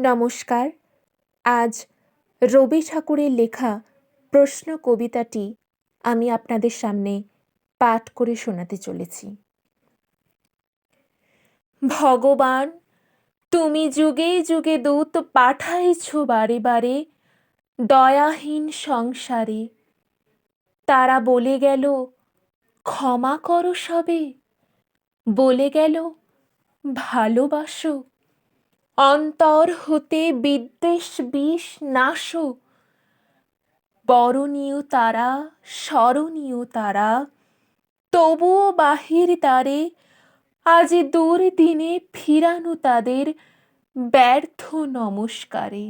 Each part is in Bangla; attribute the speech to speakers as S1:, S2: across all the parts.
S1: নমস্কার। আজ রবি ঠাকুরের লেখা প্রশ্ন কবিতাটি আমি আপনাদের সামনে পাঠ করে শোনাতে চলেছি। ভগবান, তুমি যুগে যুগে দূত পাঠাইছ বারে বারে দয়াহীন সংসারে। তারা বলে গেল, ক্ষমা করো সবে। বলে গেল, ভালোবাসো। অন্তর হতে বিদ্বেষ বিষ নাশো। বরণীয় তারা, স্মরণীয় তারা, তবুও বাহির দ্বারে আজ দূর দিনে ফিরানো তাদের ব্যর্থ নমস্কারে।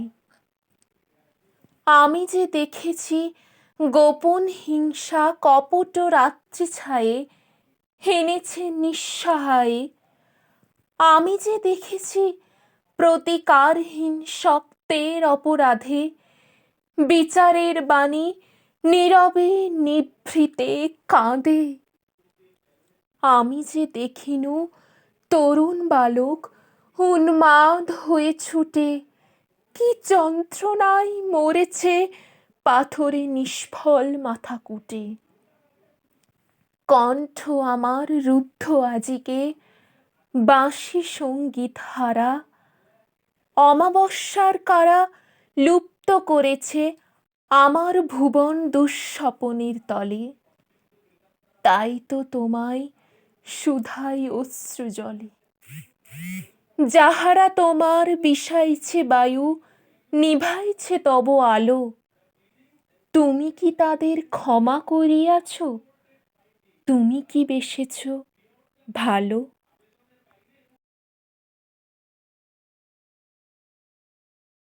S1: আমি যে দেখেছি গোপন হিংসা কপট রাত্রি ছায়ে হেনেছে নিঃসহায়ে, আমি যে দেখেছি প্রতিকারহীন শক্তের অপরাধে, বিচারের বাণী নীরবে নিভৃতে কাঁদে। আমি যে দেখিনু, তরুণ বালক, উন্মাদ হয়ে ছুটে, কি যন্ত্রণায় মরেছে পাথরে নিষ্ফল মাথা কুটে কণ্ঠ আমার রুদ্ধ আজিকে, বাঁশি সংগীত হারা অমাবস্যার কারা লুপ্ত করেছে আমার ভুবন দুঃস্বপনের তলে। তাই তো তোমায় সুধাই অশ্রু জলে। যাহারা তোমার বিষাইছে বায়ু, নিভাইছে তব আলো। তুমি কি তাদের ক্ষমা করিয়াছ? তুমি কি বেসেছ ভালো?